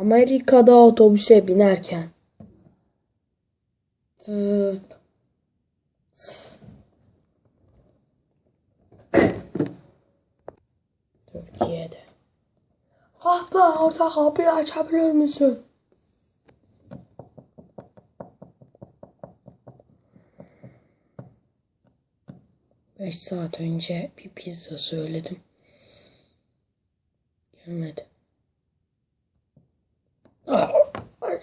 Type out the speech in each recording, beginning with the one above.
Amerika'da otobüse binerken Tıt. Türkiye'de. Ah be orta kapıyı açabilir misin? Beş saat önce bir pizza söyledim. Gelmedi. Ah, ay.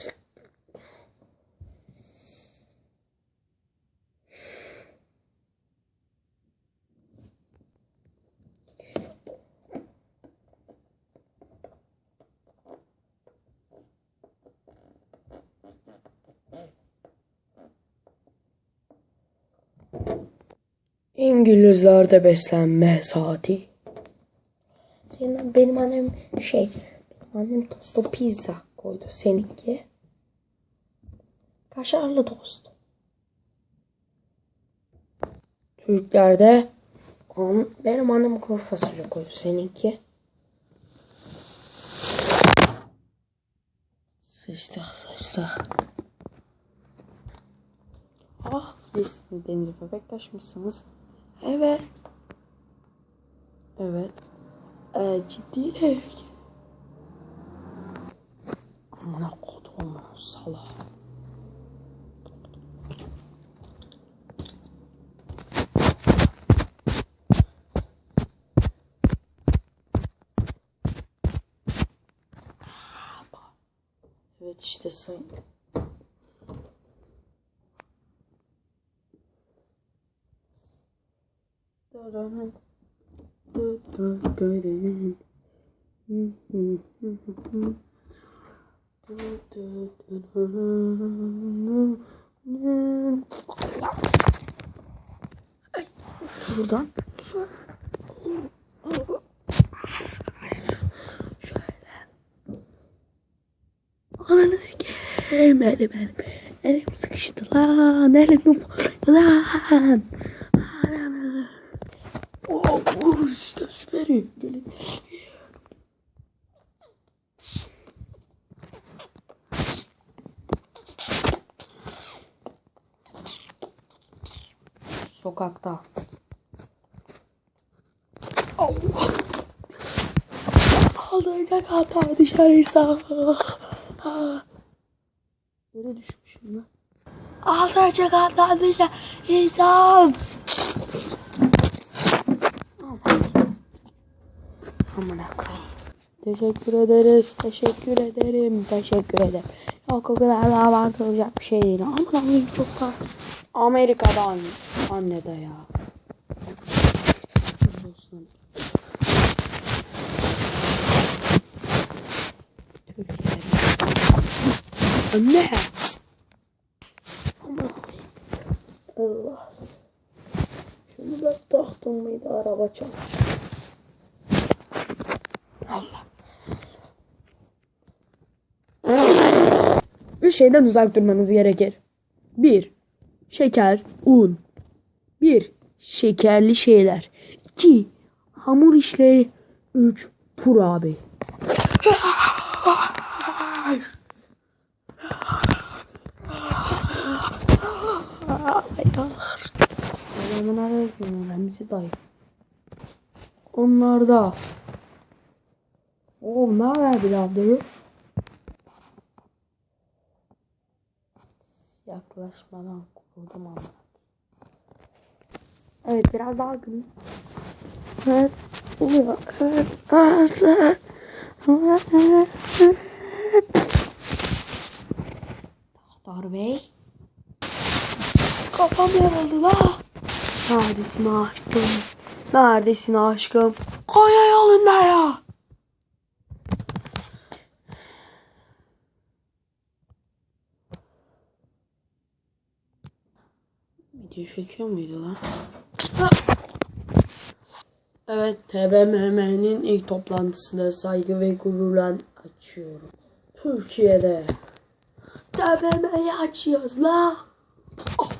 İngilizlerde beslenme saati. Senin benim annem şey, benim annem tostu pizza koydu. Seninki kaşarlı tost. Türklerde benim annem kuru fasulye koydu. Seninki sıçtık sıçtık. Ah siz deniz bebek mısınız? Evet. Evet. Ee, ciddi Amına kodum sala. Evet işte sayın. Buradan Ananı sikeyim elim elim. Elim sıkıştı lan. Elim lan. Oh, işte süperi. Gelin. Sokakta. Allah. Kaldıracak hata dışarıysa. Nereye düşmüşüm lan? Kaldıracak hata dışarıysa. Amına koyayım. Teşekkür ederiz. Teşekkür ederim. Teşekkür ederim. Yok o kadar da abartılacak bir şey değil. Amına koyayım çok da. Amerika'dan anne de ya. Olsun. Anne. Allah. Şunu da taktım mıydı araba çal. Allah. Üç şeyden uzak durmanız gerekir. Bir, şeker, un. Bir, şekerli şeyler. İki, hamur işleri. Üç, tur abi. Selamun aleyküm Remzi dayı. Onlarda. Oğlum ne haber birader? Yaklaşmadan kuruldum ama. Evet biraz daha gülün. Evet. Oluyor. Evet. Evet. Tahtar Bey. Kafam yarıldı la. Neredesin aşkım? Neredesin aşkım? Konya yolunda ya. Video çekiyor muydu lan? Evet, TBMM'nin ilk toplantısını saygı ve gururla açıyorum. Türkiye'de. TBMM'yi açıyoruz la. Oh,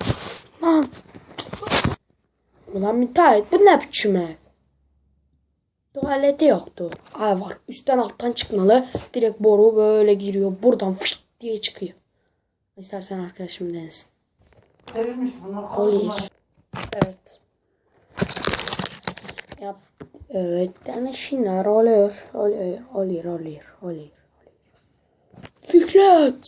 lan. Ulan müteahhit bu ne biçim ev? Tuvaleti yoktu. Ay var. Üstten alttan çıkmalı. Direkt boru böyle giriyor. Buradan fışt diye çıkıyor. İstersen arkadaşım denesin. Sevilmiş bunlar. Oluyor. Evet. Yap. Evet. Deneşinler oluyor. Oluyor. Oluyor. Oluyor. Oluyor. Fikret.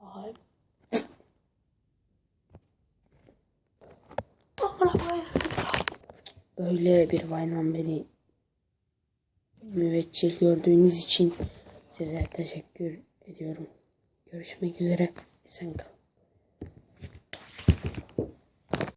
Ay. Böyle bir bayram beni müveccil gördüğünüz için size teşekkür ediyorum. Görüşmek üzere. Esen kalın.